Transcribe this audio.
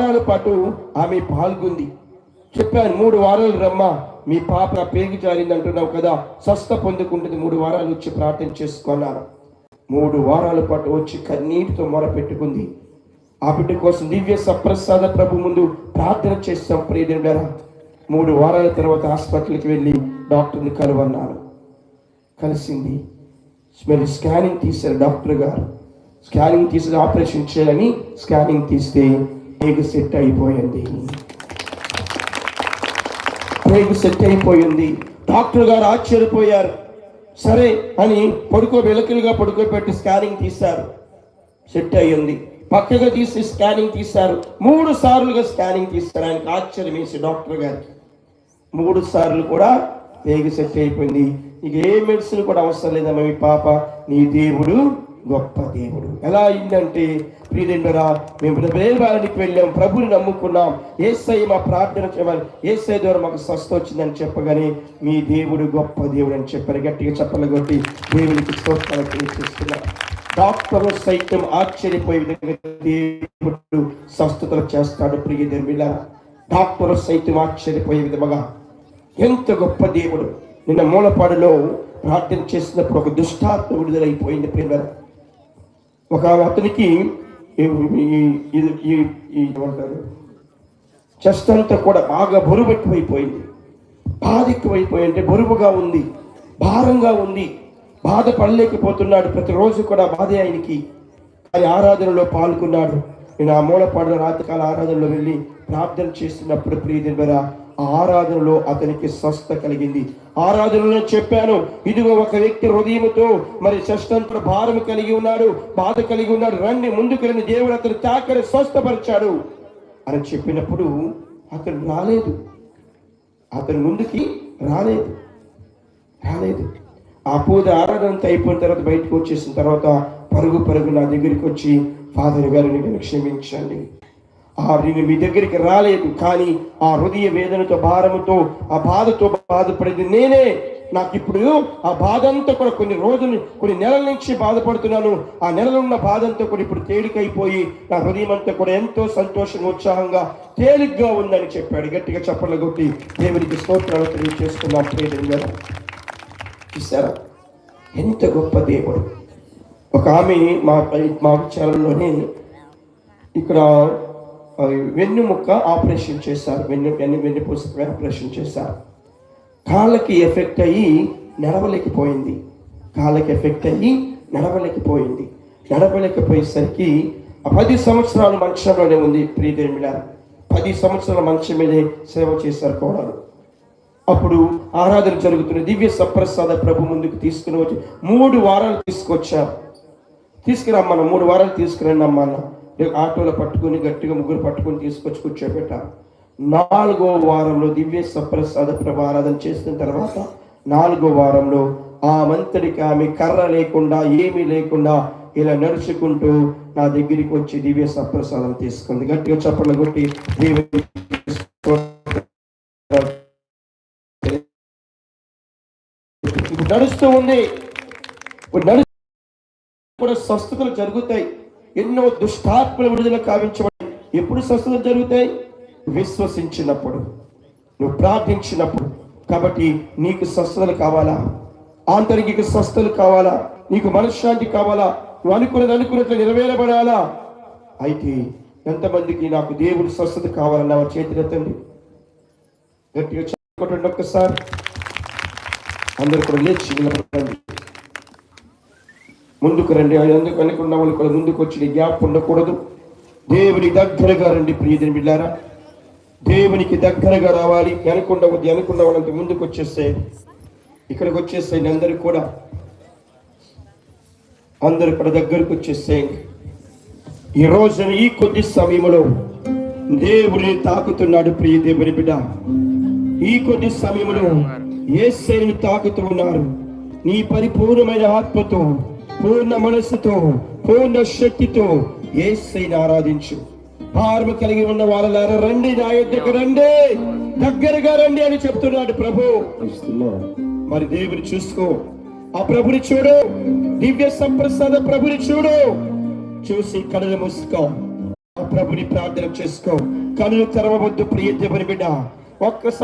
వారాల పాటు ఆమె పాల్గొంది. చెప్పాను మూడు వారాలు రమ్మా మీ పాప పేగి జారింది అంటున్నావు కదా స్వస్థ పొందుకుంటుంది. మూడు వారాలు వచ్చి ప్రార్థన చేసుకున్నాను మూడు వారాల పాటు వచ్చి కన్నీటితో మొర పెట్టుకుంది. ఆ బిడ్డ కోసం దివ్య సప్రసాద ప్రభు ముందు ప్రార్థన చేస్తాం ప్రియదేవుడారా మూడు వారాల తర్వాత హాస్పిటల్కి వెళ్ళి డాక్టర్ని కలవన్నాను కలిసింది. మరి స్కానింగ్ తీశారు డాక్టర్ గారు. స్కానింగ్ తీసి ఆపరేషన్ చేయాలని స్కానింగ్ తీస్తే రేగు సెట్ అయిపోయింది. పేగు సెట్ అయిపోయింది. డాక్టర్ గారు ఆశ్చర్యపోయారు. సరే అని పడుకో వెలకలుగా పడుకోబెట్టి స్కానింగ్ తీశారు. సెట్ అయ్యింది. పక్కగా తీసి స్కానింగ్ తీశారు. మూడు సార్లుగా స్కానింగ్ తీస్తారు ఆయనకు ఆశ్చర్యం వేసి డాక్టర్ గారికి. మూడు సార్లు కూడా రేగు సెట్ అయిపోయింది. ఇక ఏ మెడిసిన్ కూడా అవసరం లేదమ్మా మీ పాప నీ దేవుడు గొప్ప దేవుడు. ఎలా అయిందంటే ప్రియదేండరా మేము ప్రేమానికి వెళ్ళాం ప్రభుని నమ్ముకున్నాం. ఏసై మా ప్రార్థన చేయాలి. ఏసై ద్వారా మాకు స్వస్థ వచ్చిందని చెప్పగానే మీ దేవుడు గొప్ప దేవుడు అని చెప్పారు. గట్టిగా చెప్పలు కొట్టి దేవునికి స్తోత్రాలు తెలియజేస్తున్నారు డాక్టర్ సైతం ఆశ్చర్యపోయే విధంగా దేవుడు స్వస్థతలు చేస్తాడు ప్రియ దేవుల డాక్టర్ సైతం ఆశ్చర్యపోయే విధముగా ఎంత గొప్ప దేవుడు. నిన్న మూలపాడులో ప్రార్థన చేసినప్పుడు ఒక దుష్టాత్మ విడుదలైపోయింది ప్రియుల ఒక అతనికి ఏమంటారు? చెస్ట్ అంతా కూడా బాగా బరువు ఎక్కువైపోయింది బాధ ఎక్కువైపోయి అంటే బరువుగా ఉంది భారంగా ఉంది. బాధపడలేకపోతున్నాడు ప్రతిరోజు కూడా బాధే ఆయనకి. కానీ ఆరాధనలో పాల్గొన్నాడు. నేను ఆ మూలపాడుల రాత్రికాల ఆరాధనలో వెళ్ళి ప్రార్థన చేస్తున్నప్పుడు ప్రియదిన ఆ ఆరాధనలో అతనికి స్వస్థ కలిగింది. ఆరాధనలో చెప్పాను ఇదిగో ఒక వ్యక్తి హృదయముతో మరి షష్టంతో భారం కలిగి ఉన్నాడు బాధ కలిగి ఉన్నాడు రండి ముందుకు రండి దేవుడు అతను తాకని స్వస్థపరిచాడు అని చెప్పినప్పుడు అతను రాలేదు. అతను ముందుకి రాలేదు. రాలేదు. ఆ పూజ ఆరాధన అంతా అయిపోయిన తర్వాత బయటకు వచ్చేసిన తర్వాత పరుగు పరుగు నా దగ్గరికి వచ్చి ఫాదర్ గారు నేను క్షమించండి. ఆ నేను మీ దగ్గరికి రాలేదు కానీ ఆ హృదయ వేదనతో భారముతో ఆ బాధతో బాధపడింది నేనే. నాకు ఇప్పుడు ఆ బాధ అంతా కూడా కొన్ని రోజులు కొన్ని నెలల నుంచి బాధపడుతున్నాను. ఆ నెలలో ఉన్న బాధ అంతా కూడా ఇప్పుడు తేలికైపోయి నా హృదయం అంతా కూడా ఎంతో సంతోషంగా ఉత్సాహంగా తేలిగ్గా ఉందని చెప్పాడు. గట్టిగా చప్పట్లు కొట్టి దేవునికి స్తోత్రాలు తెలియజేస్తున్నాం. ప్రియమైన గారు చూసారా ఎంత గొప్ప దేవుడు. ఒక ఆమె మా మా విచారంలోనే ఇక్కడ వెన్నుముక్క ఆపరేషన్ చేశారు. వెన్ను వెన్ను వెన్నుపూసపై ఆపరేషన్ చేశారు. కాళ్ళకి ఎఫెక్ట్ అయ్యి నడవలేకపోయింది. కాళ్ళకి ఎఫెక్ట్ అయ్యి నడవలేకపోయింది. నడవలేకపోయేసరికి పది సంవత్సరాలు మంచంలోనే ఉంది ప్రియదేమిడ పది సంవత్సరాల మంచం మీదే సేవ చేశారు కోడలు. అప్పుడు ఆరాధన జరుగుతున్న దివ్య సప్రసాద ప్రభు ముందుకు తీసుకుని వచ్చి మూడు వారాలు తీసుకొచ్చారు తీసుకురమ్మన్న మూడు వారాలు తీసుకురండి అమ్మ ఆటోలో పట్టుకొని గట్టిగా ముగ్గురు పట్టుకొని తీసుకొచ్చి కూర్చోబెట్టారు నాలుగో వారంలో దివ్య సప్రసాద ప్రభు ఆరాధన చేసిన తర్వాత నాలుగో వారంలో ఆ మంత్రికి ఆమె కర్ర లేకుండా ఏమీ లేకుండా ఇలా నడుచుకుంటూ నా దగ్గరికి వచ్చి దివ్య సప్రసాదం తీసుకుంది. గట్టిగా చప్పట్లు కొట్టి దేవుని నడుస్తూ ఉంది. నడు కూడా స్వస్థతలు జరుగుతాయి. ఎన్నో దుష్టాత్మల విడుదల కావించబడి ఎప్పుడు స్వస్థతలు జరుగుతాయి? విశ్వసించినప్పుడు. నువ్వు ప్రార్థించినప్పుడు. కాబట్టి నీకు స్వస్థతలు కావాలా? ఆంతరిక స్వస్థతలు కావాలా? నీకు మనశ్శాంతి కావాలా? నువ్వు అనుకున్నది అనుకున్నట్లు నెరవేరబడాలా? అయితే ఎంతమందికి నాకు దేవుడు స్వస్థత కావాలన్న వారి చేతులెత్తండి గట్టిగా చెప్పండి ఒక్కసారి. అందరూ కూడా లేచి నిలబడండి ముందుకు రండి. ఎందుకు వెనుకున్న వాళ్ళు కూడా ముందుకు వచ్చి గ్యాప్ ఉండకూడదు. దేవుని దగ్గరగా రండి ప్రియదని బిడ్డారా. దేవునికి దగ్గరగా రావాలి. వెనకుండా వద్దు వెనకుండా వాళ్ళంత ముందుకు వచ్చేస్తే ఇక్కడికి వచ్చేసేయండి అందరూ కూడా. అందరూ కూడా దగ్గరకు వచ్చేసేయండి ఈ రోజున ఈ కొద్ది సమయంలో దేవుని తాకుతున్నాడు ప్రియ దేవుని బిడ్డ. ఈ కొద్ది సమయంలో ఏసైని తాకుతూ ఉన్నారు. నీ పరిపూర్ణమైన ఆత్మతో పూర్ణ మనస్సుతో పూర్ణ శక్తితో ఏసైని ఆరాధించు. ఆర్మ కలిగి ఉన్న వాళ్ళ రండి నా యొక్కకు రండి. దగ్గరగా రండి అని చెప్తున్నాడు ప్రభు. మరి దేవుని చూసుకో. ఆ ప్రభుని చూడు. దివ్య సంప్రసాద ప్రభుని చూడు. చూసి కళ్ళు మూసుకో. ఆ ప్రభుని ప్రార్థన చేసుకో. కళ్ళు తెరవవద్దు ప్రియ దేవుని బిడ్డ. ఒక్కసారి